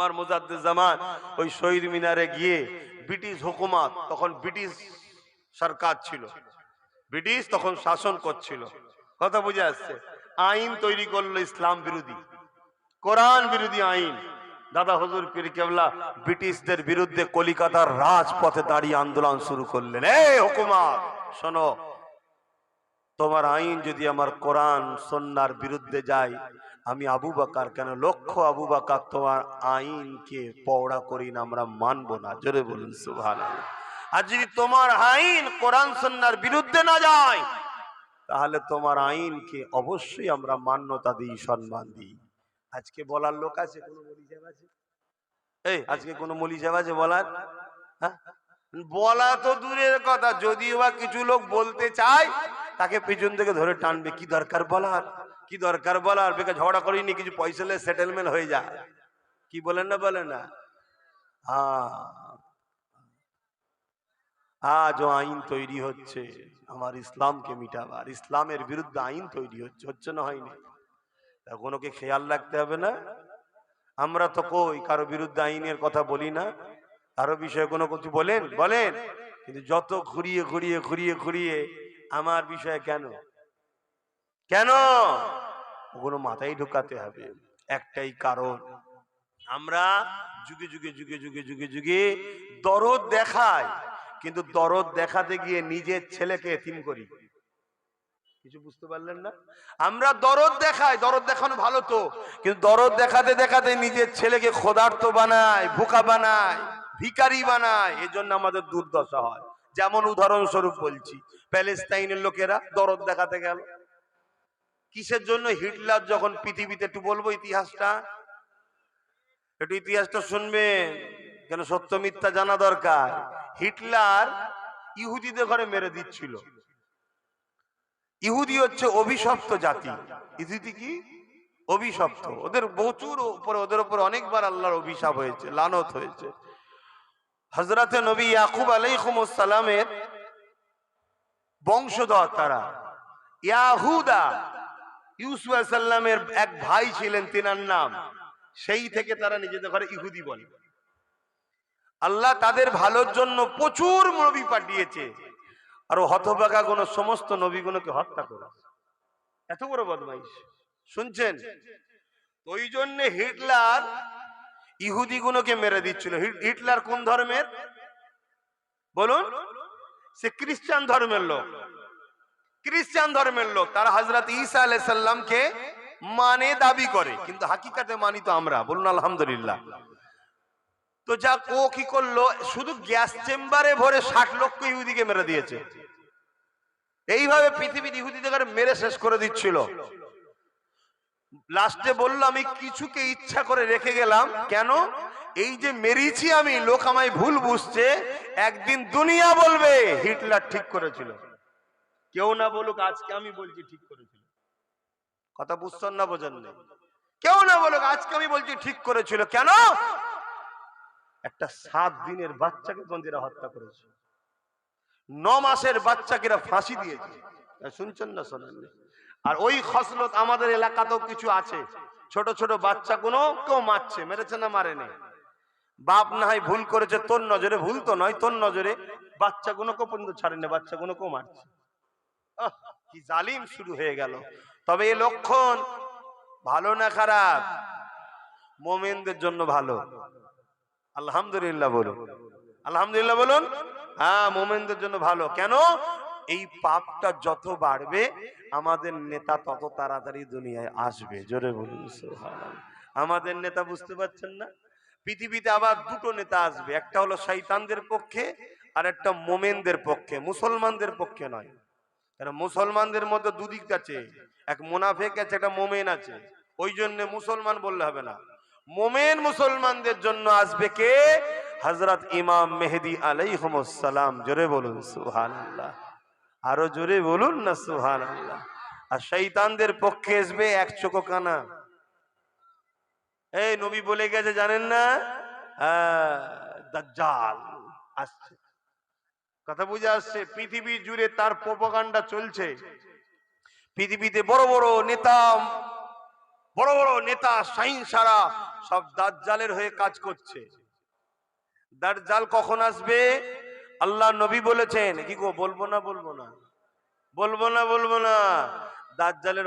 আমার মোজাদ্দের জামান ওই শহীদ মিনারে গিয়ে ব্রিটিশ হুকুমত, তখন ব্রিটিশ সরকার ছিল। ব্রিটিশ তখন শাসন করছিল। কথা বুঝে আসছে? আইন তৈরি করল ইসলাম বিরোধী। কোরআন বিরোধী আইন। দাদা হজুর পীর কেবলা, ব্রিটিশদের বিরুদ্ধে কলিকাতার রাজপথে দাঁড়িয়ে আন্দোলন শুরু করলেন। এই হুকুমাত, শোনো তোমার আইন যদি আমার কোরআন সন্ন্যার বিরুদ্ধে যায়, আমি আবু বাকার কেন? লক্ষ আবু বাকার তোমার আইনকে পওড়া করি না, আমরা মানবো না। জোরে বলুন সুভান আর যদি তোমার আইন কোরআন সন্ন্যার বিরুদ্ধে না যায়, তাহলে তোমার আইনকে অবশ্যই আমরা মান্যতা দিই, সম্মান দিই। আজকে বলার লোক আছে? কোনো মলি এই, আজকে কোনো মলি সাহেব আছে বলার? হ্যাঁ? বলা তো দূরের কথা, যদিও বা কিছু লোক বলতে চায় তাকে পিছন থেকে ধরে টানবে। কি দরকার বলার? কি দরকার বলার? বেকার ঝগড়া করিনি কিছু পয়সা লে সেটেলমেন্ট হয়ে যায় কি বলেন না বলেন না? আজও আইন তৈরি হচ্ছে। আমার ইসলামকে মিটাবার। ইসলামের বিরুদ্ধে আইন তৈরি হচ্ছে। হচ্ছে না হয়নি। কোনোকে খেয়াল রাখতে হবে না। আমরা তো কই, কারও বিরুদ্ধে আইনের কথা বলি না। কারও বিষয়ে কোনো কিছু বলেন? বলেন। কিন্তু যত ঘুরিয়ে ঘুরিয়ে ঘুরিয়ে ঘুরিয়ে আমার বিষয়ে কেন? কেন? ওগুলো মাথায় ঢুকাতে হবে। একটাই কারণ, আমরা যুগে যুগে যুগে যুগে যুগে যুগে দরদ দেখাই, কিন্তু দরদ দেখাতে গিয়ে নিজের ছেলেকে এতিম করি। কিছু বুঝতে পারলেন না? আমরা দরদ দেখাই, দরদ দেখানো ভালো তো, কিন্তু দরদ দেখাতে দেখাতে নিজের ছেলেকে খোদার্থ বানায়, ভুকা বানায় ভিকারি বানায়, এজন্য আমাদের দুর্দশা হয়। যেমন উদাহরণস্বরূপ বলছি, প্যালেস্তাইনের লোকেরা দরদ দেখাতে গেল। কিসের জন্য? হিটলার যখন পৃথিবীতে একটু বলব ইতিহাসটা? একটু ইতিহাসটা শুনবেন, কেন সত্য মিথ্যা জানা দরকার। হিটলার ইহুদিদের ঘরে মেরে দিচ্ছিল। ইহুদি হচ্ছে অভিশপ্ত জাতি। ইহুদি কি? অভিশপ্ত। ওদের প্রচুর উপরে, ওদের উপরে অনেকবার আল্লাহর অভিশাপ হয়েছে, লানত হয়েছে। হজরতে নবী ইয়াকুব আলাইকুমসালামের বংশধর তারা। ইয়াহুদা ইউসুফ সাল্লামের এক ভাই ছিলেন, তিনার নাম। সেই থেকে তারা নিজেদের ঘরে ইহুদি বলে। আল্লাহ তাদের ভালোর জন্য প্রচুর নবী পাঠিয়েছে। আর হতভাগা কোন সমস্ত নবীগুলোকে হত্যা করে এত বড় বদমাইশ। শুনছেন? ওই জন্য হিটলার ইহুদি গুলোকে মেরে দিচ্ছিল। হিট- হিটলার কোন ধর্মের? বলুন। সে খ্রিস্টান ধর্মের লোক। খ্রিস্টান ধর্মের লোক। তারা হজরত ঈসা আলাই সাল্লামকে মানে দাবি করে। কিন্তু হাকিকাতে মানি তো আমরা। বলুন, আলহামদুলিল্লাহ। তো যা ও কি করল? শুধু গ্যাস চেম্বারে ভরে ষাট লক্ষ ইহুদিকে মেরে দিয়েছে। এইভাবে পৃথিবীর ইহুদিদের মেরে শেষ করে দিচ্ছিল। লাস্টে বলল আমি কিছুকে ইচ্ছা করে রেখে গেলাম। কেন? এই যে মেরিছি আমি, লোক আমায় ভুল বুঝছে, একদিন দুনিয়া বলবে, হিটলার ঠিক করেছিল। কেউ না বলুক, আজকে আমি বলছি ঠিক করেছিল। কথা বুঝছেন না বোঝেন না কেউ না বলুক, আজকে আমি বলছি ঠিক করেছিল। কেন? একটা সাত দিনের বাচ্চাকে বন্দিরা হত্যা করেছে। ন মাসের বাচ্চাকে ফাঁসি দিয়েছে। শুনছেন না শোনেন? আর ওই খসলত আমাদের এলাকাতেও কিছু আছে। ছোট ছোট বাচ্চা কোনো কেউ মারছে, মেরেছে না মারেনি। বাপ না হয় ভুল করেছে, তোর নজরে ভুল তো নয়, তোর নজরে বাচ্চা কোনো কেউ পর্যন্ত ছাড়েনি বাচ্চা কোনো কেউ মারছে। কি জালিম শুরু হয়ে গেল। তবে এই লক্ষণ ভালো না খারাপ? মোমেনদের জন্য ভালো। আলহামদুলিল্লাহ বলুন। আলহামদুলিল্লাহ বলুন। হ্যাঁ মোমেনদের জন্য ভালো। কেন? এই পাপটা যত বাড়বে, আমাদের নেতা তত তাড়াতাড়ি দুনিয়ায় আসবে। জোরে বলুন আমাদের নেতা বুঝতে পারছেন না? পৃথিবীতে আবার দুটো নেতা আসবে। একটা হলো শৈতানদের পক্ষে, আর একটা মোমেনদের পক্ষে। মুসলমানদের পক্ষে নয়। কারণ মুসলমানদের মধ্যে দুদিক আছে। এক মোনাফেক আছে, একটা মোমেন আছে। ওই জন্য মুসলমান বললে হবে না। মোমেন মুসলমানদের জন্য আসবে কে? হজরত ইমাম মেহেদি আলাই আলাইহমসালাম জোরে বলুন সুহান আল্লাহ আরও জোরে বলুন না সুহান আল্লাহ আর শৈতানদের পক্ষে আসবে এক চোখো কানা। এই নবী বলে গেছে, জানেন না? দাজ্জাল আসছে। কথা বুঝে আসছে, পৃথিবী জুড়ে তার প্রোপাগান্ডা চলছে। পৃথিবীতে বড় বড় নেতা, বড় বড় নেতা সাইন্সারা সব দাজ্জালের হয়ে কাজ করছে। দাজ্জাল কখন আসবে? আল্লাহ নবী বলেছেন কি গো বলব না বলব না? বলব না বলব না। দাজ্জালের